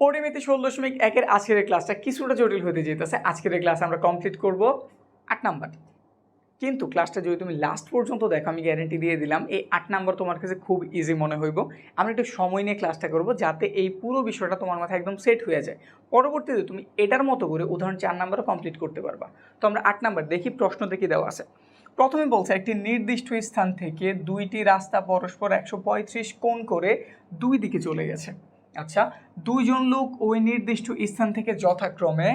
পরিমিতি ষোলো দশমিক একের আজকের ক্লাসটা কিছুটা জটিল হতে যেতেছে। আজকের ক্লাস আমরা কমপ্লিট করব আট নাম্বার। কিন্তু ক্লাসটা যদি তুমি লাস্ট পর্যন্ত দেখো, আমি গ্যারেন্টি দিয়ে দিলাম, এই আট নাম্বার তোমার কাছে খুব ইজি মনে হইব। আমরা একটু সময় নিয়ে ক্লাসটা করব যাতে এই পুরো বিষয়টা তোমার মাথায় একদম সেট হয়ে যায়। পরবর্তীতে তুমি এটার মতো করে উদাহরণ চার নাম্বারও কমপ্লিট করতে পারবা। তো আমরা আট নাম্বার দেখি, প্রশ্ন দেখি দেওয়া আছে। প্রথমে বলছে, একটি নির্দিষ্ট স্থান থেকে দুইটি রাস্তা পরস্পর একশো পঁয়ত্রিশ কোণ করে দুই দিকে চলে গেছে। আচ্ছা দুইজন লোক ওই নির্দিষ্ট স্থান থেকে যথাক্রমে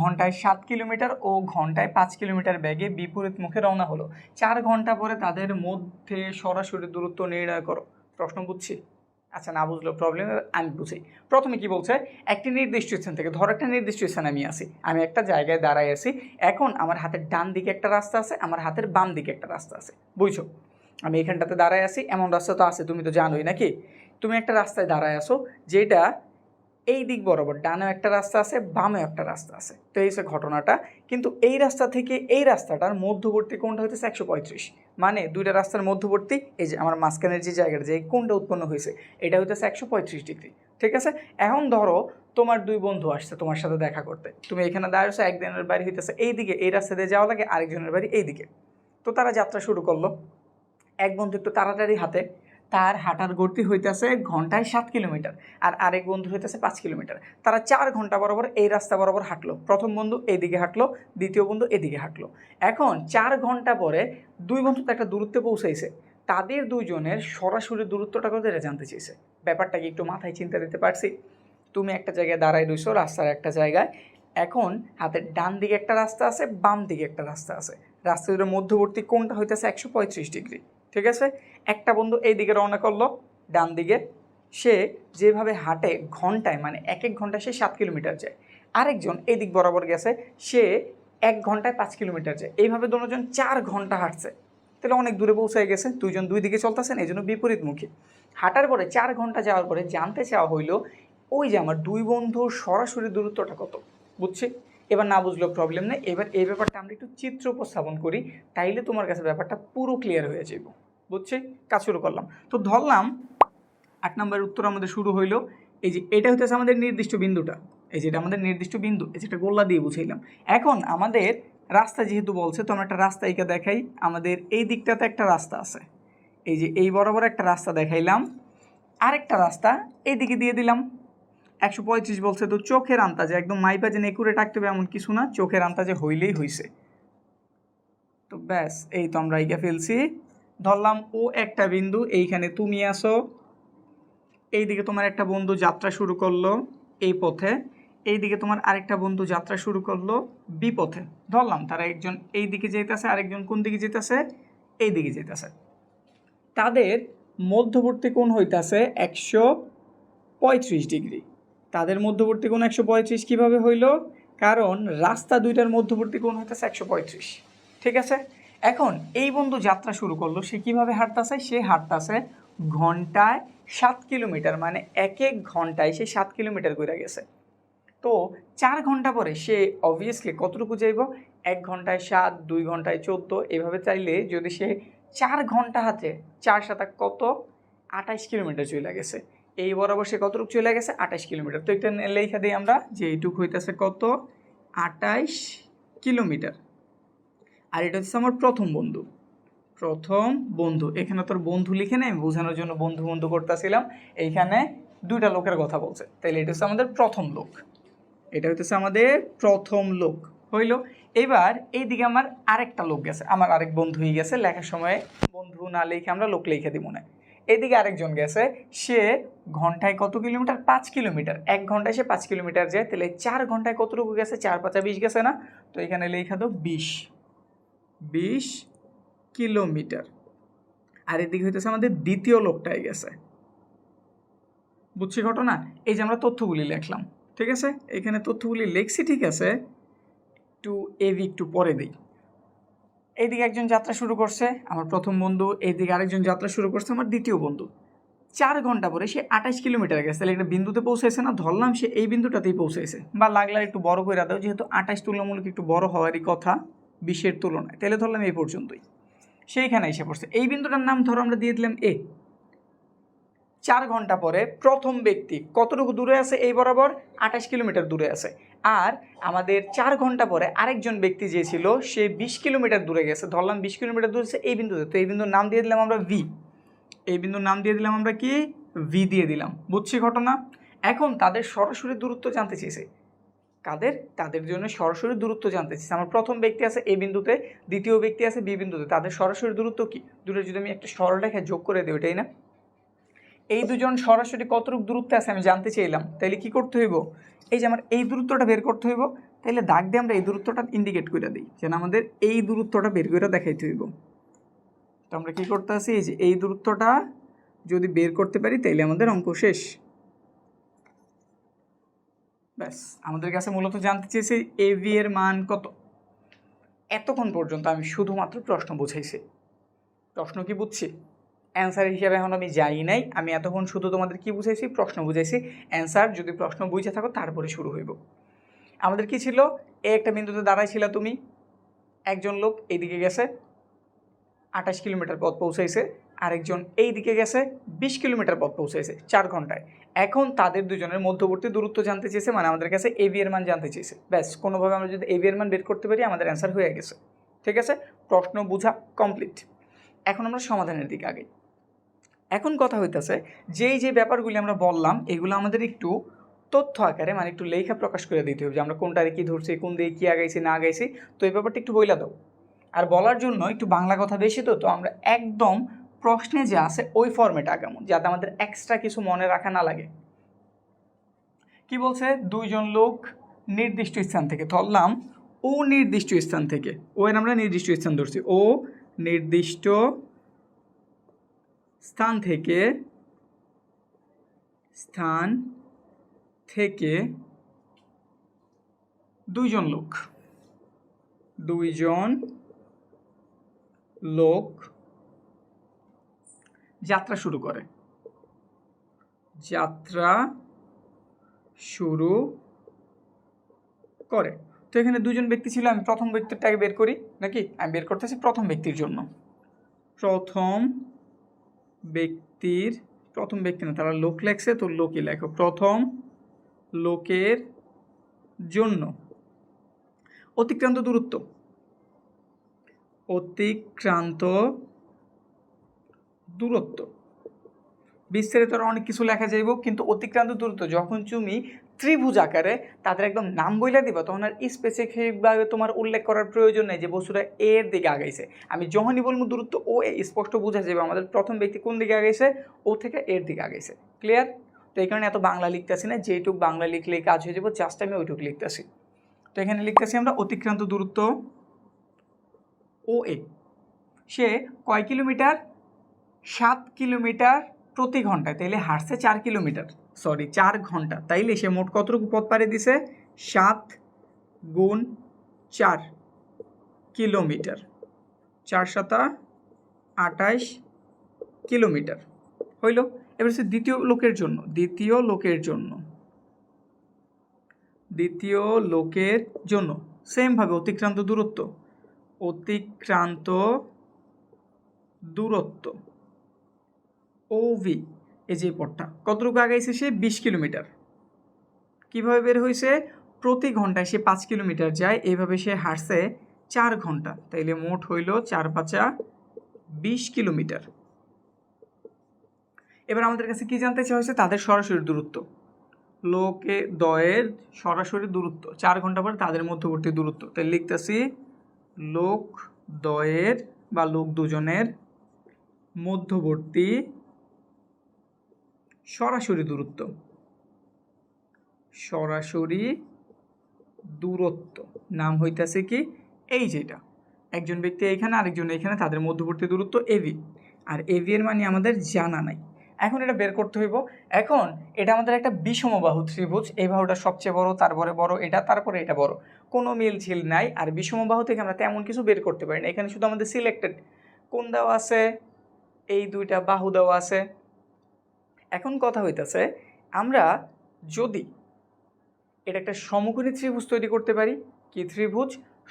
ঘন্টায় সাত কিলোমিটার ও ঘন্টায় পাঁচ কিলোমিটার বেগে বিপরীত মুখে রওনা হলো। চার ঘণ্টা পরে তাদের মধ্যে সরাসরি দূরত্ব নির্ণয় করো। প্রশ্ন বুঝছি? আচ্ছা না বুঝলো প্রবলেম আমি বুঝি। প্রথমে কি বলছে? একটি নির্দিষ্ট স্থান থেকে, ধর একটা নির্দিষ্ট স্থানে আমি আসি আমি একটা জায়গায় দাঁড়ায় আছি। এখন আমার হাতের ডান দিকে একটা রাস্তা আছে, আমার হাতের বাম দিকে একটা রাস্তা আছে। বুঝছ? আমি এখানটাতে দাঁড়ায় আছি, এমন রাস্তা তো আছে, তুমি তো জানোই নাকি? তুমি একটা রাস্তায় দাঁড়ায় আসো যেটা এই দিক বরাবর, ডানেও একটা রাস্তা আছে, বামেও একটা রাস্তা আছে। তো এই হচ্ছে ঘটনাটা। কিন্তু এই রাস্তা থেকে এই রাস্তাটার মধ্যবর্তী কোণটা হইতেছে একশো পঁয়ত্রিশ। মানে দুইটা রাস্তার মধ্যবর্তী, এই যে আমার মাঝখানের যে জায়গাটা, যে কোণটা উৎপন্ন হয়েছে, এটা হইতেছে একশো পঁয়ত্রিশ ডিগ্রি। ঠিক আছে? এখন ধরো তোমার দুই বন্ধু আসছে তোমার সাথে দেখা করতে। তুমি এখানে দাঁড়িয়েছো একজনের বাড়ি হইতেছে এই দিকে, এই রাস্তা দিয়ে যাওয়া লাগে, আরেকজনের বাড়ি এই দিকে। তো তারা যাত্রা শুরু করল। এক বন্ধু একটু তাড়াতাড়ি হাতে তার হাঁটার গতি হইতেছে ঘন্টায় সাত কিলোমিটার আর আরেক বন্ধু হইতেছে পাঁচ কিলোমিটার। তারা চার ঘণ্টা বরাবর এই রাস্তা বরাবর হাঁটলো। প্রথম বন্ধু এইদিকে হাঁটলো, দ্বিতীয় বন্ধু এদিকে হাঁটলো। এখন চার ঘণ্টা পরে দুই বন্ধু তো একটা দূরত্বে পৌঁছাইছে। তাদের দুইজনের সরাসরি দূরত্বটা কত এটা জানতে চেয়েছে ব্যাপারটা কি একটু মাথায় চিন্তা দিতে পারছি। তুমি একটা জায়গায় দাঁড়ায় রইছো, রাস্তার একটা জায়গায়। এখন হাতের ডান দিকে একটা রাস্তা আছে, বাম দিকে একটা রাস্তা আছে। রাস্তা দুটোর মধ্যবর্তী কোনটা হইতেছে একশো পঁয়ত্রিশ ডিগ্রি, ঠিক আছে? একটা বন্ধু এই দিকে রওনা করল ডান দিকে সে যেভাবে হাঁটে ঘন্টায় মানে এক এক ঘন্টায় সে সাত কিলোমিটার যায়। আরেকজন এই দিক বরাবর গেছে, সে এক ঘন্টায় পাঁচ কিলোমিটার যায়। এইভাবে দুজন চার ঘণ্টা হাঁটছে। তাহলে অনেক দূরে পৌঁছায় গেছে, দুইজন দুই দিকে চলতেছেন এই জন্য বিপরীতমুখী। হাঁটার পরে, চার ঘণ্টা যাওয়ার পরে জানতে চাওয়া হইল, ওই যে আমার দুই বন্ধুর সরাসরি দূরত্বটা কত? বুঝছি? এবার না বুঝলেও প্রবলেম নেই। এবার এই ব্যাপারটা আমরা একটু চিত্র উপস্থাপন করি, তাইলে তোমার কাছে ব্যাপারটা পুরো ক্লিয়ার হয়ে যাব বুঝছি? কাজ শুরু করলাম। তো ধরলাম, আট নম্বরের উত্তর আমাদের শুরু হইল, এই যে এটা হচ্ছে আমাদের নির্দিষ্ট বিন্দুটা। এই যেটা আমাদের নির্দিষ্ট বিন্দু, এই যেটা গোল্লা দিয়ে বুঝাইলাম। এখন আমাদের রাস্তা যেহেতু বলছে, তো আমরা একটা রাস্তা এঁকে দেখাই। আমাদের এই দিকটাতে একটা রাস্তা আছে। এই যে এই বরাবর একটা রাস্তা দেখাইলাম। আরেকটা রাস্তা এইদিকে দিয়ে দিলাম। একশো পঁয়ত্রিশ বলছে, তো চোখের আন্তাজে একদম মাইপা যে নেকুরে টাকতে হবে এমন কিছু না, চোখের আন্তাজে হইলেই হইছে। তো ব্যাস, এই তো আমরা এঁকে ফেলছি। ধরলাম ও একটা বিন্দু, এইখানে তুমি আসো। এইদিকে তোমার একটা বন্ধু যাত্রা শুরু করল এই পথে। এইদিকে তোমার আরেকটা বন্ধু যাত্রা শুরু করল বিপথে ধরলাম তারা একজন এই দিকে যেতেছে আরেকজন কোন দিকে যেতেছে এই দিকে যেতেছে তাদের মধ্যবর্তী কোণ হইতাছে একশো পঁয়ত্রিশ ডিগ্রি। তাদের মধ্যবর্তী কোণ একশো পঁয়ত্রিশ কীভাবে হইল? কারণ রাস্তা দুইটার মধ্যবর্তী কোণ হইতেছে একশো পঁয়ত্রিশ। ঠিক আছে? এখন এই বন্ধু যাত্রা শুরু করল, সে কীভাবে হাঁটতেছে? সে হাঁটতেছে ঘন্টায় সাত কিলোমিটার মানে এক এক ঘন্টায় সে সাত কিলোমিটার করে গেছে। তো চার ঘণ্টা পরে সে অবভিয়াসলি কতটুকু যাইব? এক ঘন্টায় সাত, দুই ঘন্টায় চোদ্দ, এভাবে চাইলে যদি সে চার ঘণ্টা হাতে চার সাতা কত? আঠাইশ কিলোমিটার চলে গেছে। এই বরাবর সে কতটুকু চলে গেছে? আঠাইশ কিলোমিটার। তো এটা লেখা দিই আমরা যে এইটুকু হইতেছে কত? আঠাইশ কিলোমিটার। আর এটা হচ্ছে আমার প্রথম বন্ধু। প্রথম বন্ধু। এখানে তোর বন্ধু লিখে নেই বোঝানোর জন্য বন্ধু বন্ধু করতেছিলাম। এইখানে দুইটা লোকের কথা বলছে। তাহলে এটা হচ্ছে আমাদের প্রথম লোক। এটা হইতেছে আমাদের প্রথম লোক। হইল। এবার এইদিকে আমার আরেকটা লোক গেছে। আমার আরেক বন্ধুই গেছে। লেখার সময় বন্ধু না লিখে আমরা লোক লিখে দিব না। এদিকে আরেকজন গেছে। সে ঘন্টায় কত কিলোমিটার? পাঁচ কিলোমিটার। এক ঘন্টায় সে পাঁচ কিলোমিটার যায়। তাহলে চার ঘন্টায় কতটুকু গেছে? চার পাঁচা বিশ গেছে না? তো এখানে লেখা দাও বিশ। বিশ কিলোমিটার। আর এদিকে হইতেছে আমাদের দ্বিতীয় লোকটাই গেছে। বুঝছি ঘটনা? এই যে আমরা তথ্যগুলি লিখলাম, ঠিক আছে? এখানে তথ্যগুলি লিখছি, ঠিক আছে? একটু এবি একটু পরে দিই। এইদিকে একজন যাত্রা শুরু করছে, আমার প্রথম বন্ধু। এইদিকে আরেকজন যাত্রা শুরু করছে, আমার দ্বিতীয় বন্ধু। চার ঘণ্টা পরে সে আঠাশ কিলোমিটার গেছে। তাহলে একটা বিন্দুতে পৌঁছাইছে না? ধরলাম সে এই বিন্দুটাতেই পৌঁছাইছে। বা লাগলে একটু বড় করে দাও, যেহেতু আঠাশ তুলনামূলক একটু বড় হওয়ারই কথা। বিশের তুলনায়। তাহলে ধরলাম এই পর্যন্তই। সেইখানে এসে পড়ছে। এই বিন্দুটার নাম ধরো, আমরা দিয়ে দিলাম এ। চার ঘণ্টা পরে প্রথম ব্যক্তি কতটুকু দূরে আছে? এই বরাবর আঠাশ কিলোমিটার দূরে আছে। আর আমাদের চার ঘণ্টা পরে আরেকজন ব্যক্তি যে ছিল, সে বিশ কিলোমিটার দূরে গেছে। ধরলাম বিশ কিলোমিটার দূরে এই বিন্দুতে। তো এই বিন্দুর নাম দিয়ে দিলাম আমরা ভি এই বিন্দুর নাম দিয়ে দিলাম আমরা কি? ভি দিয়ে দিলাম। বুঝছি ঘটনা? এখন তাদের সরাসরি দূরত্ব জানতে চেয়েছে। কাদের? তাদের জন্য সরাসরি দূরত্ব জানতে চাইছি। আমার প্রথম ব্যক্তি আছে এ বিন্দুতে, দ্বিতীয় ব্যক্তি আছে বি বিন্দুতে। তাদের সরাসরি দূরত্ব কি? দূরে যদি আমি একটা সরলরেখা যোগ করে দিই ওটাই না? এই দুজন সরাসরি কতটুকু দূরত্বে আছে আমি জানতে চাইলাম। তাইলে কি করতে হইব? এই যে আমার এই দূরত্বটা বের করতে হইব, তাইলে দাগ দিয়ে আমরা এই দূরত্বটা ইন্ডিকেট করে দিই। যেন আমাদের এই দূরত্বটা বের করে দেখাইতে হইব। তো আমরা কি করতে আছি? এই যে এই দূরত্বটা যদি বের করতে পারি, তাইলে আমাদের অঙ্ক শেষ। ব্যাস, আমাদের কাছে মূলত জানতে চেয়েছে এভি এর মান কত। এতক্ষণ পর্যন্ত আমি শুধুমাত্র প্রশ্ন বুঝাইছি। প্রশ্ন কি বুঝছি? অ্যান্সার হিসাবে এখন আমি যাই নাই, আমি এতক্ষণ শুধু তোমাদের কি বুঝাইছি? প্রশ্ন বুঝাইছি। অ্যান্সার যদি প্রশ্ন বুঝে থাকো, তারপরে শুরু হইব। আমাদের কি ছিল? এ একটা বিন্দুতে দাঁড়াইছিল তুমি। একজন লোক এইদিকে গেছে। আঠাশ কিলোমিটার পথ পৌঁছাইছে। আরেকজন এই দিকে গেছে, বিশ কিলোমিটার পথ পৌঁছাইছে চার ঘন্টায়। এখন তাদের দুজনের মধ্যবর্তী দূরত্ব জানতে চেয়েছে মানে আমাদের কাছে এভি এর মান জানতে চেয়েছে। ব্যাস, কোনোভাবে আমরা যদি এভি এর মান বের করতে পারি, আমাদের অ্যান্সার হয়ে গেছে। ঠিক আছে? প্রশ্ন বোঝা কমপ্লিট এখন আমরা সমাধানের দিকে আগে। এখন কথা হইতেছে, যেই যে ব্যাপারগুলি আমরা বললাম, এগুলো আমাদের একটু তথ্য আকারে মানে একটু লেখা প্রকাশ করে দিতে হবে যে আমরা কোনটারে কী ধরছি, কোন দিকে কী আগাইছি, না আগাইছি। তো এই ব্যাপারটা একটু বইলা দাও। আর বলার জন্য একটু বাংলা কথা বেশি তো তো আমরা একদম প্রশ্নে যে আছে, ওই ফর্মেট আগামো, যাতে আমাদের এক্সট্রা কিছু মনে রাখা না লাগে। কি বলছে? দুইজন লোক নির্দিষ্ট স্থান থেকে, ধরলাম ও নির্দিষ্ট স্থান থেকে, ও এর আমরা নির্দিষ্ট স্থান ধরছি, ও নির্দিষ্ট স্থান থেকে স্থান থেকে দুইজন লোক দুইজন লোক যাত্রা শুরু করে। যাত্রা শুরু করে। তো এখানে দুজন ব্যক্তি ছিল, আমি প্রথম ব্যক্তিটাকে বের করি, নাকি? আমি বের করতেছি প্রথম ব্যক্তির জন্য। প্রথম ব্যক্তির, প্রথম ব্যক্তি না, তারা লোক লেখছে, তো লোকই লেখো। প্রথম লোকের জন্য। অতিক্রান্ত দূরত্ব। অতিক্রান্ত দূরত্ব। বিস্তারিত আরও অনেক কিছু লেখা যাইব, কিন্তু অতিক্রান্ত দূরত্ব, যখন তুমি ত্রিভুজ আকারে তাদের একদম নাম বইলা দিবা, তখন আর স্পেসিফিকভাবে তোমার উল্লেখ করার প্রয়োজন নেই যে বস্তুটা এর দিকে আগাইছে। আমি যখনই বলব দূরত্ব, ও এ স্পষ্ট বোঝা যাবে আমাদের প্রথম ব্যক্তি কোন দিকে আগাইছে, ও থেকে এর দিকে আগাইছে। ক্লিয়ার তো এই কারণে এত বাংলা লিখতেছি না যেটুক বাংলা লিখলেই কাজ হয়ে যাব জাস্ট আমি ওইটুকু লিখতেছি। তো এখানে লিখতেছি আমরা অতিক্রান্ত দূরত্ব, ও এ। সে কয় কিলোমিটার? সাত কিলোমিটার প্রতি ঘন্টায়, তাইলে হাঁটছে চার কিলোমিটার সরি চার ঘণ্টা, তাইলে সে মোট কতটুকু পথ পাড়ি দিছে? সাত গুণ চার কিলোমিটার, চার সাতা আটাইশ কিলোমিটার, হইল? এবার হচ্ছে দ্বিতীয় লোকের জন্য, দ্বিতীয় লোকের জন্য, দ্বিতীয় লোকের জন্য সেমভাবে অতিক্রান্ত দূরত্ব অতিক্রান্ত দূরত্ব। ওভি এই যে পথটা, কতটুকু আগাইছে সে বিশ কিলোমিটার। কীভাবে বের হয়েছে প্রতি ঘন্টায় সে পাঁচ কিলোমিটার যায় এইভাবে সে হাঁটছে চার ঘণ্টা। তাইলে মোট হইল চার পাঁচা বিশ কিলোমিটার। এবার আমাদের কাছে কি জানতে চাওয়া হয়েছে? তাদের সরাসরি দূরত্ব। লোকে দয়ের সরাসরি দূরত্ব। চার ঘণ্টা পরে তাদের মধ্যবর্তী দূরত্ব। তাই লিখতেছি, লোক দয়ের বা লোক দুজনের মধ্যবর্তী সরাসরি দূরত্ব। সরাসরি দূরত্ব। নাম হইতাছে কি? এই যেটা একজন ব্যক্তি এখানে আরেকজন এখানে তাদের মধ্যবর্তী দূরত্ব এভি আর এভি এর মানে আমাদের জানা নাই। এখন এটা বের করতে হইব। এখন এটা আমাদের একটা বিষমবাহু ত্রিভুজ। এই বাহুটা সবচেয়ে বড়, তারপরে বড়, এটা, তারপরে এটা বড়। কোনো মিল ছিল নাই। আর বিষমবাহু থেকে আমরা তেমন কিছু বের করতে পারি না। এখানে শুধু আমাদের সিলেক্টেড কোন দেওয়া আছে? এই দুইটা বাহু দেওয়া আছে। এখন কথা হইতাছে, আমরা যদি এটা একটা সমকোণী ত্রিভুজ তৈরি করতে পারি, কি ত্রিভুজ?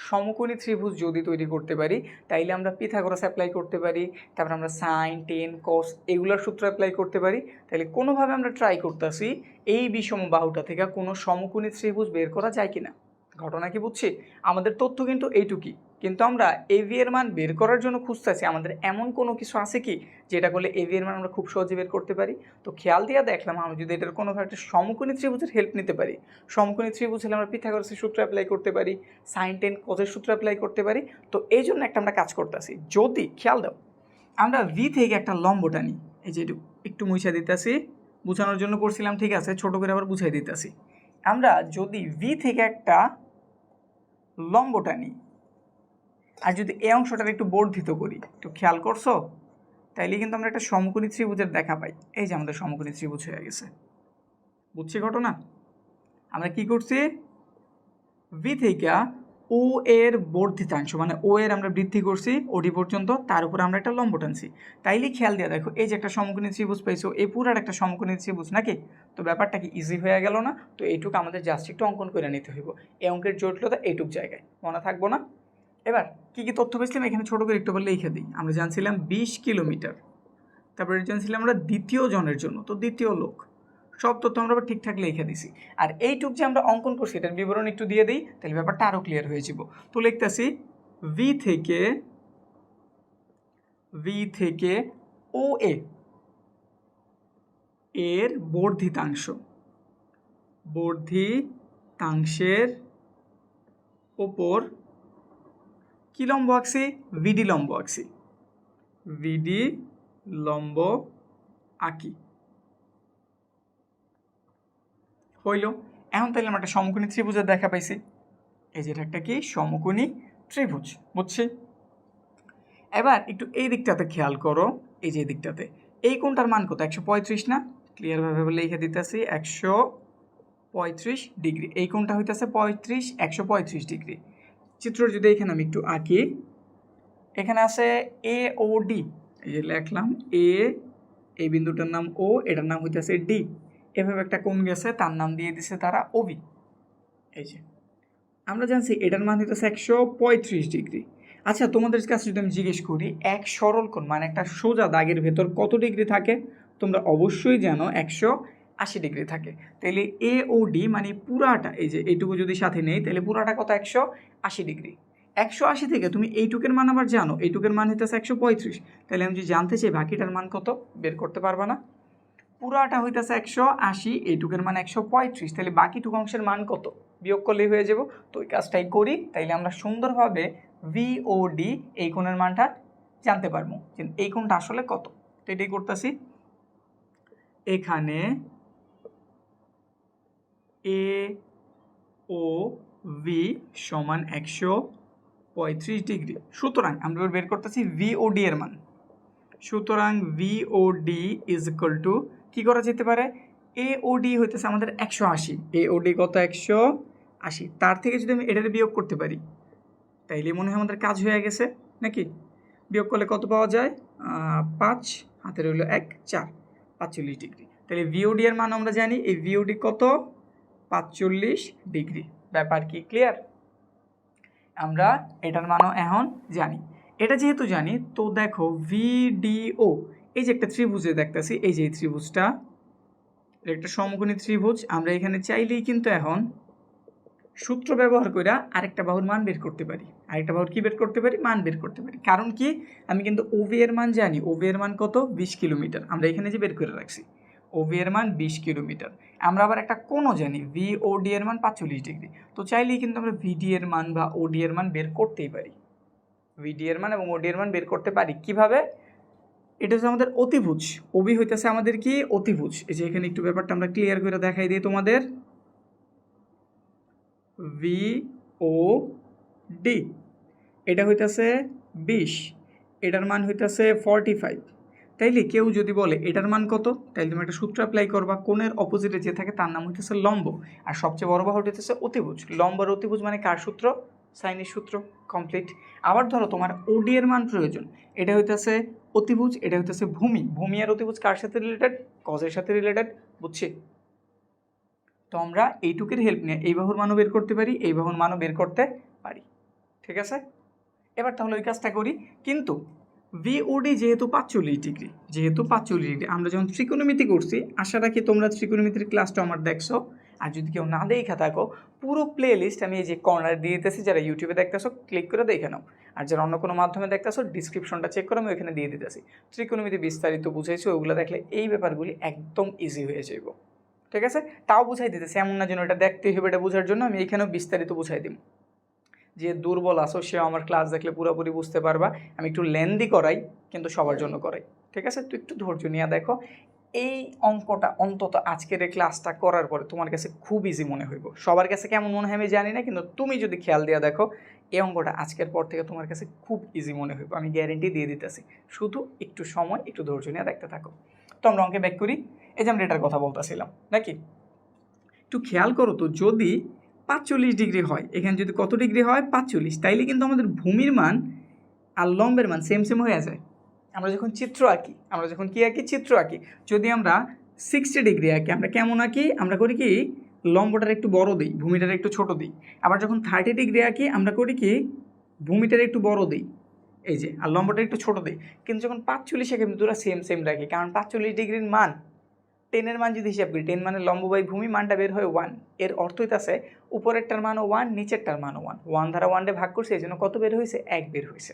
সমকোণী ত্রিভুজ যদি তৈরি করতে পারি, তাইলে আমরা পিথাগোরাস অ্যাপ্লাই করতে পারি, তারপর আমরা সাইন টেন কস এগুলোর সূত্র অ্যাপ্লাই করতে পারি তাহলে কোনোভাবে আমরা ট্রাই করতেছি, এই বিষম বাহুটা থেকে কোনো সমকোণী ত্রিভুজ বের করা যায় কিনা? ঘটনা কি বুঝছি? আমাদের তথ্য কিন্তু এইটুকুই। কিন্তু আমরা এভি এর মান বের করার জন্য খুঁজতেছি। আমাদের এমন কোনো কিছু আছে কি যেটা করলে এভি এর মান আমরা খুব সহজে বের করতে পারি? তো খেয়াল দিয়ে দেখলাম আমরা যদি এটার কোনো একটা সমকোণী ত্রিভুজের হেল্প নিতে পারি। সমকোণী ত্রিভুজ হলে আমরা পিথাগোরাসের সূত্র অ্যাপ্লাই করতে পারি সাইন টেন কজের সূত্র অ্যাপ্লাই করতে পারি। তো এই জন্য একটা আমরা কাজ করতেছি। যদি, খেয়াল দাও, আমরা ভি থেকে একটা লম্বটা নিই এই যে একটু- মুছা দিতেছি, বুঝানোর জন্য করছিলাম, ঠিক আছে, ছোট করে আবার বুঝাই দিতেছি। আমরা যদি ভি থেকে একটা লম্বটা নিই আর যদি এই অংশটাকে একটু বর্ধিত করি, একটু খেয়াল করছ? তাইলে কিন্তু আমরা একটা সমকোণী ত্রিভুজের দেখা পাই। এই যে আমাদের সমকোণী ত্রিভুজ হয়ে গেছে। বুঝছি ঘটনা? আমরা কি করছি? ভি থেকে ও এর বর্ধিতাংশ মানে ও এর আমরা বৃদ্ধি করছি ওডি পর্যন্ত, তার উপর আমরা একটা লম্ব টানছি। তাইলে খেয়াল দিয়ে দেখো, এই যে একটা সমকোণী ত্রিভুজ পাইছো, এই পুরার একটা সমকোণী ত্রিভুজ নাকি? তো ব্যাপারটা কি ইজি হয়ে গেল না? তো এইটুকু আমাদের জাস্ট একটু অঙ্কন করে নিতে হইব। এই অঙ্কের জটিলতা এইটুক জায়গায়। মনে থাকব না? এবার কি কি তথ্য পেয়েছিলাম? এখানে ছোটো করে একটু বলে লিখে দিই। আমরা জানছিলাম বিশ কিলোমিটার। তারপরে জানছিলাম আমরা দ্বিতীয় জনের জন্য, তো দ্বিতীয় লোক। সব তথ্য আমরা আবার ঠিকঠাক লিখে দিছি। আর এইটুক যে আমরা অঙ্কন করছি, এটার বিবরণ একটু দিয়ে দিই, তাহলে ব্যাপারটা আরও ক্লিয়ার হয়ে যাব। তো লিখতেছি ভি থেকে ভি থেকে ও এ এর বর্ধিতাংশ। বর্ধিতাংশের ওপর কি লম্ব আঁকছি? ভিডি লম্ব আঁকছি। ভিডি লম্ব আঁকি। হইল। এখন তাহলে আমরা একটা সমকোণী ত্রিভুজের দেখা পাইছি। এই যেটা একটা কি? সমকোণী ত্রিভুজ, বুঝছি? এবার একটু এই দিকটাতে খেয়াল করো, এই যে দিকটাতে। এই কোনটার মান কত? একশো পঁয়ত্রিশ না? ক্লিয়ারভাবে লিখে দিতেছি একশো পঁয়ত্রিশ ডিগ্রি। এই কোনটা হইতেছে পঁয়ত্রিশ, একশো পঁয়ত্রিশ ডিগ্রি। চিত্র যদি এখানে আমি একটু আঁকি, এখানে আছে এ ও ডি এই যে লিখলাম এ এই বিন্দুটার নাম ও এটার নাম হইতেছে ডি এভাবে একটা কোণ গেছে, তার নাম দিয়ে দিছে তারা ওবি এই যে। আমরা জানছি এটার মান হইতেছে একশো পঁয়ত্রিশ ডিগ্রি। আচ্ছা তোমাদের কাছে যদি আমি জিজ্ঞেস করি, এক সরল কোণ মানে একটা সোজা দাগের ভেতর কত ডিগ্রি থাকে? তোমরা অবশ্যই জানো একশো আশি ডিগ্রি থাকে। তাহলে এ ও ডি মানে পুরাটা, এই যে এইটুকু যদি সাথে নেই তাহলে পুরাটা কত? একশো আশি ডিগ্রি। একশো আশি থেকে তুমি এইটুকের মান আবার জানো, এইটুকের মান হইতেছে একশো পঁয়ত্রিশ। তাহলে আমি যদি জানতে চাই, বাকিটার মান কত? বের করতে পারবা না। পুরাটা হইতেছে একশো আশি, এইটুকের মান একশো পঁয়ত্রিশ। তাহলে বাকিটুকু অংশের মান কত? বিয়োগ করলেই হয়ে যাব। তো ওই কাজটাই করি, তাইলে আমরা সুন্দরভাবে ভি ও ডি এই কোণের মানটা জানতে পারব যে এই কোণটা আসলে কত। তো এটাই করতেছি। এখানে এ, ও ভি সমান একশো পঁয়ত্রিশ ডিগ্রি। সুতরাং আমরা বের করতেছি ভি ও ডি এর মান। সুতরাং ভি ও ডি ইজ ইকুয়াল টু কী করা যেতে পারে? এ ও ডি হইতেছে আমাদের একশো আশি। এ ও ডি কত একশো আশি? তার থেকে যদি আমি এটার বিয়োগ করতে পারি, তাইলে মনে হয় আমাদের কাজ হয়ে গেছে, নাকি? বিয়োগ করলে কত পাওয়া যায়? পাঁচ। হাতে রইল এক, চার। পাঁচচল্লিশ ডিগ্রি। তাহলে ভিওডি এর মান আমরা জানি, এই ভিওডি কত? পাঁচচল্লিশ ডিগ্রি। ব্যাপার কি ক্লিয়ার আমরা এটার মানও এখন জানি। এটা যেহেতু জানি, তো দেখো ভিডিও এই যে একটা ত্রিভুজে দেখতেছি, এই যে এই ত্রিভুজটা একটা সমকোণী ত্রিভুজ, আমরা এখানে চাইলেই কিন্তু এখন সূত্র ব্যবহার করে আরেকটা বাহুর মান বের করতে পারি। আরেকটা বাহুর কি বের করতে পারি? মান বের করতে পারি। কারণ কি? আমি কিন্তু ওভি এর মান জানি। ওভি এর মান কত? বিশ কিলোমিটার। আমরা এখানে যে বের করে রাখছি ওভি এর মান বিশ কিলোমিটার। আমরা আবার একটা কোনও জানি ভি ও ডি এর মান পাঁচচল্লিশ ডিগ্রি। তো চাইলেই কিন্তু আমরা ভিডি এর মান বা ওডি এর মান বের করতেই পারি। ভিডি এর মান এবং ওডি এর মান বের করতে পারি। কীভাবে? এটা হচ্ছে আমাদের অতিভুজ। ওবি হইতেছে আমাদের কি? অতিভুজ। এই যে এখানে একটু ব্যাপারটা আমরা ক্লিয়ার করে দেখাই দিই তোমাদের। ভি ও ডি এটা হইতেছে বিশ। এটার মান হইতেছে ফর্টি ফাইভ তাইলে কেউ যদি বলে, এটার মান কত? তাইলে তুমি একটা সূত্র অ্যাপ্লাই করবা, কোণের অপোজিটে যে থাকে তার নাম হইতেছে লম্ব। আর সবচেয়ে বড় বাহুটা হইতেছে অতিভুজ। লম্ব আর অতিভুজ মানে কার সূত্র? সাইনের সূত্র কমপ্লিট আবার ধরো তোমার ওডি এর মান প্রয়োজন। এটা হইতেছে অতিভুজ, এটা হইতেছে ভূমি। ভূমি আর অতিভুজ কার সাথে রিলেটেড কজের সাথে রিলেটেড বুঝছি? তো আমরা এইটুকের হেল্প নিয়ে এই বাহুর মানও বের করতে পারি, এই বাহুর মানও বের করতে পারি। ঠিক আছে? এবার তাহলে ওই কাজটা করি। কিন্তু ভিওডি যেহেতু পাঁচচল্লিশ ডিগ্রি, যেহেতু পাঁচচল্লিশ ডিগ্রি, আমরা যখন ত্রিকোণমিতি করছি, আশা রাখি তোমরা ত্রিকোণমিতির ক্লাসটা আমার দেখছ। আর যদি কেউ না দেখা থাকো, পুরো প্লে লিস্ট আমি এই যে কর্নার দিয়ে দিতেছি, যারা ইউটিউবে দেখতেছো ক্লিক করে দেখে নাও। আর যারা অন্য কোনো মাধ্যমে দেখতেছো ডিসক্রিপশনটা চেক করে আমি ওইখানে দিয়ে দিতেছি। ত্রিকোণমিতি বিস্তারিত বুঝাইছি, ওইগুলো দেখলে এই ব্যাপারগুলি একদম ইজি হয়ে যাইব। ঠিক আছে? তাও বুঝাই দিতেছি, এমন না যেন এটা দেখতেই হবে এটা বোঝার জন্য, আমি এখানেও বিস্তারিত বুঝাই দিব যে দুর্বল আসো সেও আমার ক্লাস দেখলে পুরোপুরি বুঝতে পারবা। আমি একটু লেন্দি করাই, কিন্তু সবার জন্য করাই। ঠিক আছে? তুই একটু ধৈর্য নিয়ে দেখো। এই অঙ্কটা অন্তত আজকের এই ক্লাসটা করার পরে তোমার কাছে খুব ইজি মনে হইব। সবার কাছে কেমন মনে হয় আমি জানি না, কিন্তু তুমি যদি খেয়াল দিয়ে দেখো, এই অঙ্কটা আজকের পর থেকে তোমার কাছে খুব ইজি মনে হইব। আমি গ্যারেন্টি দিয়ে দিতেছি। শুধু একটু সময়, একটু ধৈর্য নিয়ে দেখতে থাকো। তো আমরা অঙ্কে ব্যাক করি। এই যে আমরা এটার কথা বলতেছিলাম, নাকি? একটু খেয়াল করো তো, যদি পাঁচচল্লিশ ডিগ্রি হয়। এখানে যদি কত ডিগ্রি হয়? পাঁচচল্লিশ। তাইলে কিন্তু আমাদের ভূমির মান আর লম্বের মান সেম সেম হয়ে যায় আমরা যখন চিত্র আঁকি, আমরা যখন কী আঁকি? চিত্র আঁকি। যদি আমরা সিক্সটি ডিগ্রি আঁকি, আমরা কেমন আঁকি? আমরা করি কি? লম্বটার একটু বড় দিই, ভূমিটার একটু ছোট দিই। আবার যখন থার্টি ডিগ্রি আঁকি, আমরা করি কি? ভূমিটার একটু বড় দিই। এই যে, আর লম্বটা একটু ছোট দিই। কিন্তু যখন পাঁচচল্লিশ আঁকি দুটো সেম সেম রাখি। কারণ পাঁচচল্লিশ ডিগ্রির মান টেনের মান যদি হিসাব করি, টেন মানে লম্ব বাই ভূমি, মানটা বের হয় ওয়ানের অর্থই অর্থ হইতাছে উপরেরটার মানও ওয়ান নিচের নিচেরটার মানও ওয়ান ওয়ান দ্বারা ওয়ানডে ভাগ করছে, এই জন্য কত বের হয়েছে? এক বের হয়েছে।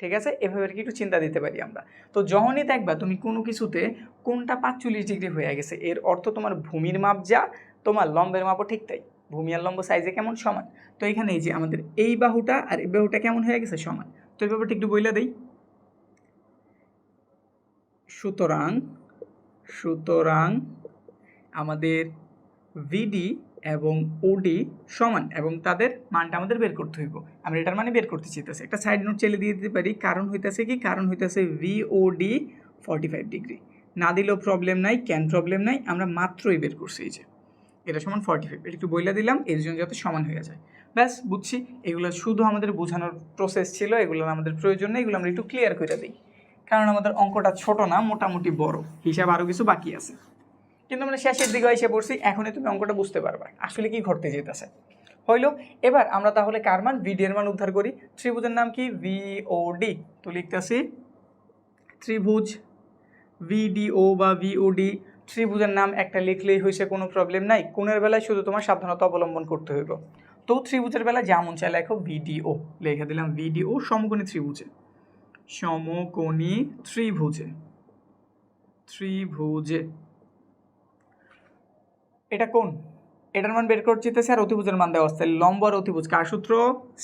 ঠিক আছে? এভাবে আর কি একটু চিন্তা দিতে পারি আমরা। তো যখনই দেখবা তুমি কোনো কিছুতে কোনটা পাঁচচল্লিশ ডিগ্রি হয়ে গেছে, এর অর্থ তোমার ভূমির মাপ যা, তোমার লম্বের মাপও ঠিক তাই। ভূমি আর লম্ব সাইজে কেমন? সমান। তো এখানে এই যে আমাদের এই বাহুটা আর এই বাহুটা কেমন হয়ে গেছে? সমান। তো এই ব্যাপারটা একটু বইলা দেই। সুতরাং সুতরাং আমাদের ভিডি এবং ওডি সমান এবং তাদের মানটা আমাদের বের করতে হইব। আমরা এটার মানে বের করতে চাইতেছি। একটা সাইড নোট চেলে দিয়ে দিতে পারি, কারণ হইতেছে কি? কারণ হইতেছে ভিওডি ফর্টি ফাইভ ডিগ্রি না দিলেও প্রবলেম নাই ক্যান প্রবলেম নাই, আমরা মাত্রই বের করছি এই যে। এটা সমান ফর্টি ফাইভ এটা একটু বইলা দিলাম, এর জন্য যাতে সমান হয়ে যায়। ব্যাস, বুঝছি? এগুলো শুধু আমাদের বোঝানোর প্রসেস ছিল এগুলো আমাদের প্রয়োজন নেই, এগুলো আমরা একটু ক্লিয়ার করে দিই। কারণ আমাদের অঙ্কটা ছোট না, মোটামুটি বড়। হিসাব আরও কিছু বাকি আছে। কিন্তু আমরা শেষের দিকে এসে পড়ছি, এখনই তুমি অঙ্কটা বুঝতে পারবা। আসলে কি ঘটতে যেতেছে? হইল, এবার আমরা তাহলে কার মান? ভিডি এর মান উদ্ধার করি। ত্রিভুজের নাম কি? ভিওডি তো লিখতেছি, ত্রিভুজ ভিডিও বা ভিওডি ত্রিভুজের নাম একটা লিখলেই হয়েছে কোনো প্রবলেম নাই। কোণের বেলায় শুধু তোমার সাবধানতা অবলম্বন করতে হইব। তো ত্রিভুজের বেলা যেমন চাই লেখো ভিডিও লিখে দিলাম ভিডিও সমকোণী ত্রিভুজে। সমকোণী ত্রিভুজে। ত্রিভুজে। এটা কোন এটার মান বের করতে চাইতেছে আর অতিভুজের মান দেওয়া আছে লম্ব আর অতিভুজ। কার সূত্র?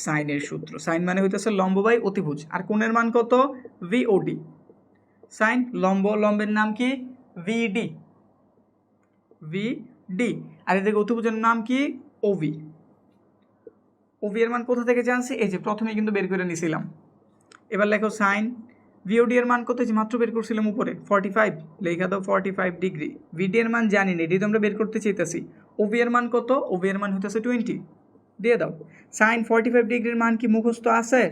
সাইনের সূত্র। সাইন মানে হইতেছে লম্ব বাই অতিভুজ। আর কোণের মান কত? ভিওডি সাইন, লম্ব, লম্বের নাম কি? ভিডি ভিডি আর এদিকে অতিভুজের নাম কি? ওভি ওভি এর মান কোথা থেকে জানছি? এই যে প্রথমে কিন্তু বের করে নিছিলাম। এবার লেখো সাইন। ভিওডি এর মান কত? যে মাত্র বের করছিলাম উপরে। ফর্টি ফাইভ লেখা দাও ফর্টি ফাইভ ডিগ্রি ভিডি এর মান জানি না এটি তো আমরা বের করতে চাইতেছি। ওভি এর মান কত? ওভি এর মান হইতেছে টোয়েন্টি দিয়ে দাও। সাইন ফর্টি ফাইভ ডিগ্রির মান কি মুখস্থ আছে?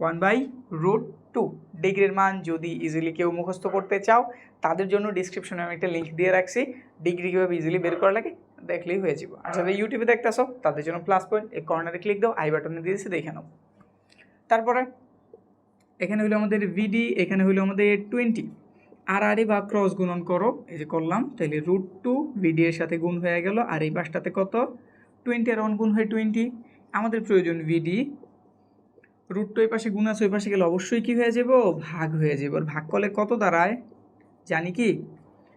ওয়ান বাই রুট টু ডিগ্রির মান যদি ইজিলি কেউ মুখস্থ করতে চাও, তাদের জন্য ডিসক্রিপশনে আমি একটা লিঙ্ক দিয়ে রাখছি। ডিগ্রি কীভাবে ইজিলি বের করা লাগে, দেখলেই হয়ে যাবে। আর যারা ইউটিউবে দেখতেছো, তাদের জন্য প্লাস পয়েন্ট এই কর্নারে ক্লিক দাও আই বাটনে দিয়েছি, দেখে নাও। তারপরে? এখানে হলো আমাদের ভিডি এখানে হলো আমাদের টোয়েন্টি আর আরে বা ক্রস গুণন করো, এই যে করলাম তাহলে রুট টু ভিডি এর সাথে গুণ হয়ে গেল, আর এই পাশটাতে কত? টোয়েন্টি আর ওয়ান গুণ হয় টোয়েন্টি আমাদের প্রয়োজন ভিডি রুট টু এই পাশে গুণ আছে, ওই পাশে গেলে অবশ্যই কি হয়ে যাব? ভাগ হয়ে যাবে। আর ভাগ করলে কত দাঁড়ায়? জানি কি?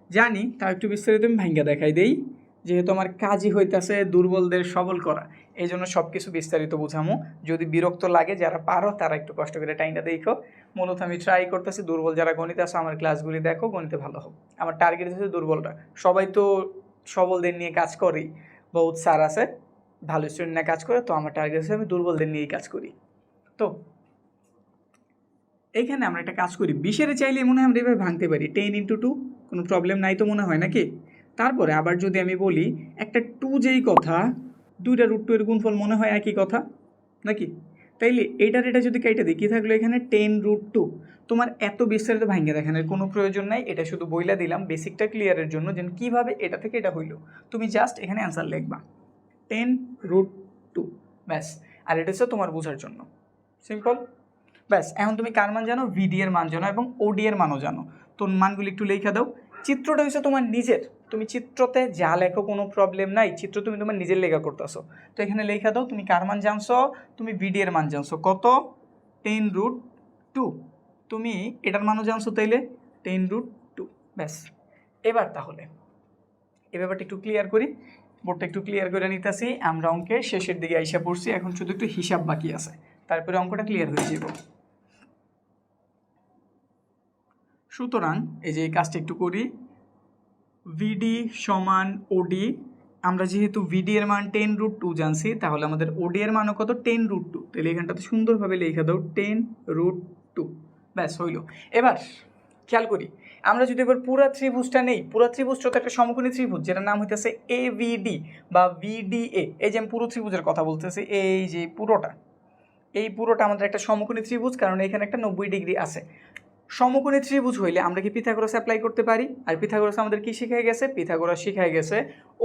জানি তা একটু বিস্তারিত আমি ভাঙ্গা দেখাই দেই। যেহেতু আমার কাজই হইতাছে দুর্বলদের সবল করা। এই জন্য সব কিছু বিস্তারিত বুঝামো। যদি বিরক্ত লাগে, যারা পারো, তারা একটু কষ্ট করে টাইমটা দেখো। মূলত আমি ট্রাই করতেছি, দুর্বল যারা গণিত আছে, আমার ক্লাসগুলি দেখো, গণিতে ভালো হোক। আমার টার্গেট হচ্ছে দুর্বলরা সবাই তো সবলদের নিয়ে কাজ করি বহুত স্যার আছে, ভালো স্টুডেন্ট নিয়ে কাজ করে, তো আমার টার্গেট হচ্ছে আমি দুর্বলদের নিয়েই কাজ করি। তো, এইখানে আমরা একটা কাজ করি। বিশের চাইলে মনে হয় আমরা এভাবে ভাঙতে পারি। টেন ইন্টু টু কোনো প্রবলেম নাই তো মনে হয় নাকি? তারপরে আবার যদি আমি বলি, একটা টু যেই কথা দুইটা রুট টু এর গুণফল মনে হয় একই কথা, নাকি? তাইলে এটার এটা যদি কেটে দিই, কী থাকল এখানে? টেন রুট টু তোমার এত বিস্তারিত ভাঙ্গে দেখানোর কোনো প্রয়োজন নাই। এটা শুধু বইলা দিলাম বেসিকটা ক্লিয়ারের জন্য, যেন কীভাবে এটা থেকে এটা হইল। তুমি জাস্ট এখানে অ্যান্সার লিখবা। টেন রুট টু ব্যাস। আর এটা হচ্ছে তোমার বোঝার জন্য। সিম্পল ব্যাস, এখন তুমি কার মান জানো? ভিডি এর মান জানো এবং ওডি এর মানও জানো। তোর মানগুলি একটু লেখা দাও। চিত্রটা হচ্ছে তোমার নিজের। তুমি চিত্রতে যা লেখো কোনো প্রবলেম নাই, চিত্র তুমি তোমার নিজের লেখা করতেছো। তো এখানে লেখা দাও, তুমি কার মান জানছো? তুমি ভিডি এর মান জানছো। কত? টেন রুট টু তুমি এটার মানও জানছো তাইলে? টেন রুট টু ব্যাস। এবার তাহলে এ ব্যাপারটা একটু ক্লিয়ার করি। বোর্ডটা একটু ক্লিয়ার করে নিতেছি। আমরা অঙ্কের শেষের দিকে আইসা পড়ছি। এখন শুধু একটু হিসাব বাকি আছে। তারপরে অঙ্কটা ক্লিয়ার হয়ে যাব সুতরাং এই যে এই কাজটা একটু করি। ভিডি সমান ওডি আমরা যেহেতু ভিডি এর মান টেন রুট টু জানছি, তাহলে আমাদের ওডি এর মানও কত? টেন রুট টু তাহলে এখানটাতে সুন্দরভাবে লিখে দাও টেন রুট টু ব্যাস, হইল। এবার খেয়াল করি, আমরা যদি এবার পুরা ত্রিভুজটা নেই, পুরা ত্রিভুজটা তো একটা সমকোণী ত্রিভুজ, যেটার নাম হইতেছে এ ভিডি বা ভিডিএ এই যে আমি পুরো ত্রিভুজের কথা বলতেছি, এই যে পুরোটা, এই পুরোটা আমাদের একটা সমকোণী ত্রিভুজ, কারণ এখানে একটা নব্বই ডিগ্রি আছে। সমকোণী ত্রিভুজ হইলে আমরা কি পিথাগোরাস অ্যাপ্লাই করতে পারি? আর পিথাগোরাস আমাদের কি শিখাই গেছে? পিথাগোরাস শিখাই গেছে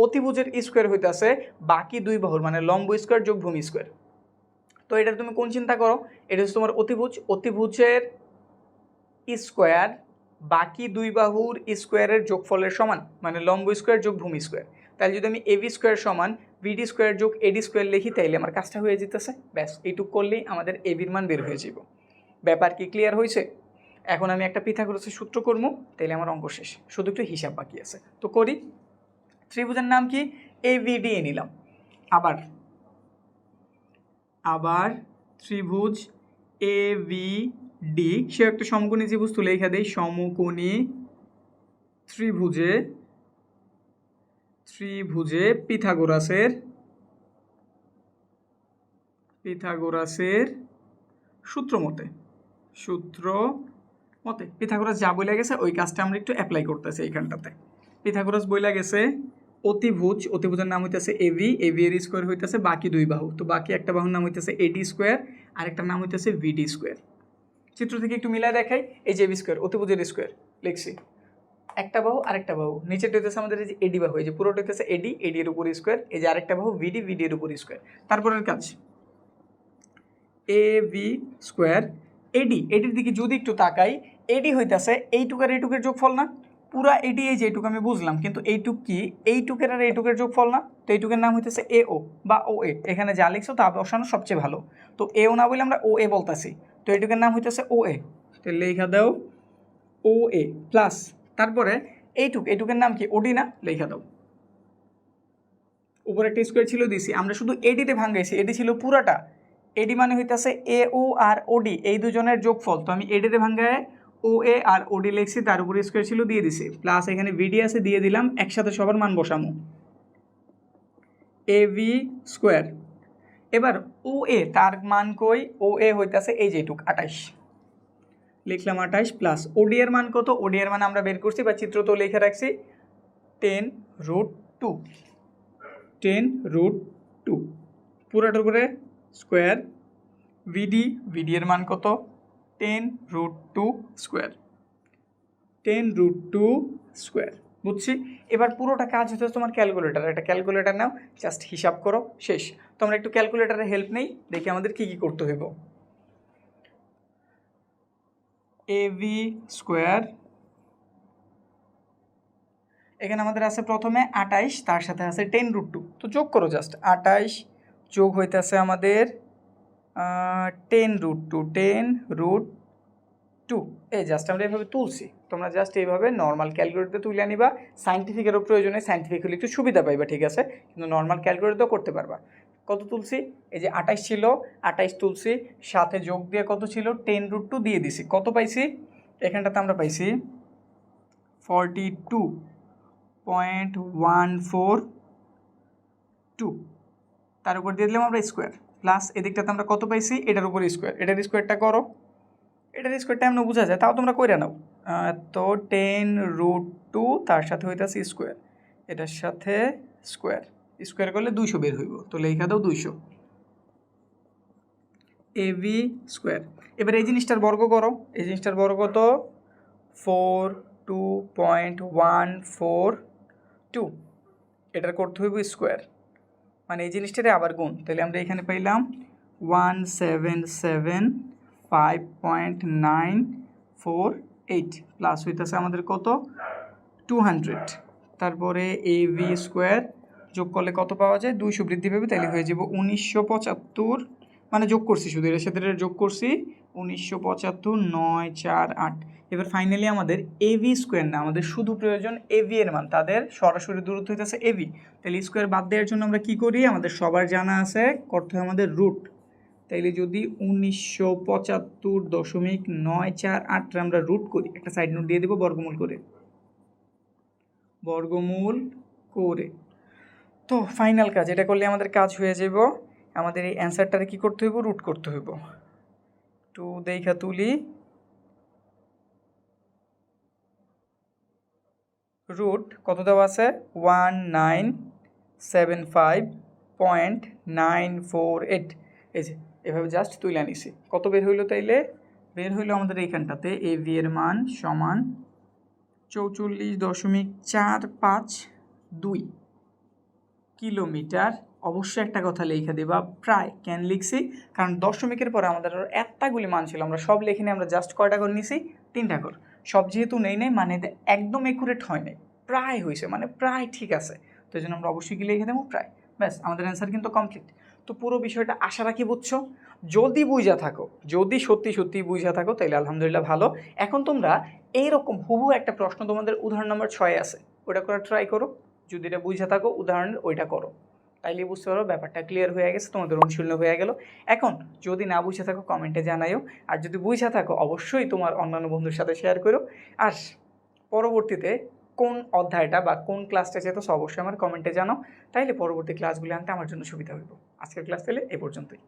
অতিভুজের স্কোয়ার হইতেছে বাকি দুই বাহুর মানে লম্ব স্কোয়ার যোগ ভূমি স্কোয়ার তো এটা তুমি কোন চিন্তা করো? এটা হচ্ছে তোমার অতিভুজ। অতিভুজের স্কোয়ার বাকি দুই বাহুর স্কোয়ারের যোগফলের সমান মানে লম্ব স্কোয়ার যোগ ভূমি স্কোয়ার তাহলে যদি আমি এবি স্কোয়ার সমান বিডি স্কোয়ার যোগ এডি স্কোয়ার লিখি, তাইলে আমার কাজটা হয়ে যেতেছে। ব্যাস, এইটুক করলেই আমাদের এবির মান বের হয়ে যাব ব্যাপার কি ক্লিয়ার হয়েছে এখন আমি একটা পিথাগোরাসের সূত্র করব, তাইলে আমার অঙ্ক শেষ। শুধু একটু হিসাব বাকি আছে। তো করি। ত্রিভুজের নাম কি? এভিডি এ নিলাম। আবার। আবার ত্রিভুজ এ ভি ডি সে একটা সমকোণী ত্রিভুজ তুলে লেখা দেয় সমকোণী ত্রিভুজে ত্রিভুজে পিথাগোরাসের পিথাগোরাসের সূত্র মতে। সূত্র মতে পিথাগোরাস যা বইলা গেছে, ওই কাজটা আমরা একটু অ্যাপ্লাই করতেছি এইখানটাতে। পিথাগোরাস বইলা গেছে, অতিভুজ, অতিভুজের নাম হইতেছে এভি এভি এর স্কোয়ার হইতেছে বাকি দুই বাহু। তো বাকি একটা বাহুর নাম হইতেছে এডি স্কোয়ার আরেকটার নাম হইতেছে ভিডি স্কোয়ার চিত্র থেকে একটু মিলাই দেখাই, এই যে এভি স্কোয়ার অতিভুজের স্কোয়ার লিখছি। একটা বাহু, আরেকটা বাহু। নিচেটা হইতেছে আমাদের এই যে এডি বাহু, এই যে পুরোটা হইতেছে এডি এডি এর উপর স্কোয়ার এই যে আরেকটা বাহু ভিডি ভিডি এর উপর স্কোয়ার তারপরের কাজ। এ ভি স্কোয়ার এডি এডির দিকে যদি একটু তাকাই এডি হইতেছে এইটুকের এইটুকের যোগফল না? পুরা এডি এই যে এইটুকু আমি বুঝলাম, কিন্তু এইটুক কি? এইটুকের আর এইটুকের যোগফল না? তো এইটুকের নাম হইতেছে এ ও বা ও এ এখানে যা লিখছো তা বসানো সবচেয়ে ভালো। তো এ ও না বলে আমরা ও এ বলতেছি। তো এইটুকের নাম হইতেছে ও এ তো লেখা দাও ও এ প্লাস তারপরে এইটুক, এইটুকের নাম কি? ওডি না? লেখা দাও। উপরে একটা স্কোয়ার ছিল দিছি। আমরা শুধু এডিতে ভাঙাইছি। এডি ছিল পুরাটা। এডি মানে হইতাছে এ ও আর ওডি এই দুজনের যোগফল। তো আমি এডিতে ভাঙ্গায় ও, এ, আর ওডি লিখছি, তার উপরে স্কোয়ার ছিল দিয়ে দিছি। প্লাস এখানে ভিডি আছে, দিয়ে দিলাম, একসাথে সবার মান বসামো। এ ভি স্কোয়ার এবার ও, এ, তার মান কই? ও, এ হইতাছে এই যেটুক, আঠাইশ। লিখলাম আঠাইশ প্লাস ওডি এর মান কত? ওডি এর মান আমরা বের করছি বা চিত্র তো লিখে রাখছি। Ten root two ten root two পুরোটার উপরে স্কোয়ার ভিডি ভিডি এর মান কত? Ten root two square ten root two square বুঝছি? এবার পুরোটা কাজ হচ্ছে তোমার ক্যালকুলেটার একটা ক্যালকুলেটার নাও জাস্ট হিসাব করো, শেষ। তো আমরা একটু ক্যালকুলেটারের হেল্প নেই, দেখি আমাদের কী কী করতে হইব। এ ভি স্কোয়ার এখানে আমাদের আছে প্রথমে আটাইশ তার সাথে আছে টেন রুট টু তো যোগ করো জাস্ট আটাইশ যোগ হইতেছে আমাদের ten root two ten root two এই জাস্ট আমরা এইভাবে তুলছি। তোমরা জাস্ট এইভাবে নর্মাল ক্যালকুলেটর তুলে আনিবা সাইন্টিফিকেরও প্রয়োজনে সাইন্টিফিক হলে একটু সুবিধা পাইবা, ঠিক আছে? কিন্তু নর্মাল ক্যালকুলেটরও করতে পারবা। কত তুলছি? এই যে আঠাইশ ছিল, আঠাইশ তুলছি, সাথে যোগ দিয়ে কত ছিল? টেন রুট টু দিয়ে দিছি। কত পাইছি? এখানটাতে আমরা পাইছি forty two point one four two তার উপর দিয়ে দিলাম আমরা স্কোয়ার প্লাস এদিকটাতে আমরা কত পাইছি? এটার উপর স্কোয়ার এটার স্কোয়ারটা করো। এটার স্কোয়ারটা এমন বোঝা যায়, তাও তোমরা কইরা নাও। তো টেন রুট টু তার সাথে হইতাছে স্কোয়ার এটার সাথে স্কোয়ার স্কোয়ার করলে দুইশো বের হইব। তো লেখা দাও দুইশো। এ ভি স্কোয়ার এবার এই জিনিসটার বর্গ করো। এই জিনিসটার বর্গ কত? Four two point one four two এটার করতে হইব স্কোয়ার মানে এই জিনিসটারে আবার গুণ। তাহলে আমরা এখানে পাইলাম one seven seven five point nine four eight plus হইতেছে আমাদের কত? টু হান্ড্রেড তারপরে এ ভি স্কোয়ার যোগ করলে কত পাওয়া যায়? দুইশো বৃদ্ধি পাবে তাহলে হয়ে যাব উনিশশো পঁচাত্তর। মানে যোগ করছি শুধু, এর সাথে যোগ করছি উনিশশো পঁচাত্তর নয় চার আট। এবার ফাইনালি আমাদের এভি স্কোয়ার না, আমাদের শুধু প্রয়োজন এভি এর মান, তাদের সরাসরি দূরত্ব হইতেছে এভি তাহলে স্কোয়ার বাদ দেওয়ার জন্য আমরা কি করি? আমাদের সবার জানা আছে, করতে হয় আমাদের রুট তাইলে যদি উনিশশো পঁচাত্তর দশমিক নয় চার আটটা আমরা রুট করি, একটা সাইড নোট দিয়ে দেবো বর্গমূল করে। বর্গমূল করে। তো ফাইনাল কাজ, এটা করলে আমাদের কাজ হয়ে যাব। আমাদের এই অ্যান্সারটারে কী করতে হইব? রুট করতে হইব। টু দেখা তুলি। রুট কত দেওয়া আছে? One nine seven five point nine four eight এই যে, এভাবে জাস্ট তুলে নিছি। কত বের হইল তাইলে? বের হইল আমাদের এইখানটাতে, এ ভি এর মান সমান চৌচল্লিশ দশমিক চার পাঁচ দুই। কিলোমিটার, অবশ্যই একটা কথা লিখে দেবা, প্রায়, কেন লিখছি? কারণ দশমিকের পরে আমাদের আরও এতটাগুলি মান ছিল, আমরা সব লিখিনি আমরা জাস্ট কয়টা করে নিছি? তিনটা করে। সব যেহেতু নেই নেই মানে একদম একুরেট হয় নাই। প্রায় হয়েছে মানে প্রায় ঠিক আছে। তো এই জন্য আমরা অবশ্যই কি লিখে দেবো, প্রায়। ব্যাস, আমাদের অ্যান্সার কিন্তু কমপ্লিট তো পুরো বিষয়টা আশা রাখি বুঝছ? যদি বুঝা থাকো, যদি সত্যি সত্যি বুঝা থাকো তাহলে আলহামদুলিল্লাহ ভালো। এখন তোমরা এইরকম হুবু একটা প্রশ্ন তোমাদের উদাহরণ নম্বর ছয় আছে। ওটা করে ট্রাই করো। যদি এটা বুঝা থাকো উদাহরণের ওইটা করো। তাইলে বুঝতে পারো ব্যাপারটা ক্লিয়ার হয়ে গেছে, তোমাদের অনুশীলন হয়ে গেল। এখন যদি না বুঝে থাকো কমেন্টে জানাইও। আর যদি বুঝে থাকো, অবশ্যই তোমার অন্যান্য বন্ধুর সাথে শেয়ার করো। আর পরবর্তীতে কোন অধ্যায়টা বা কোন ক্লাসটা চেতো অবশ্যই আমার কমেন্টে জানাও। তাইলে পরবর্তী ক্লাসগুলি আনতে আমার জন্য সুবিধা হইব। আজকের ক্লাস তাহলে এ পর্যন্তই।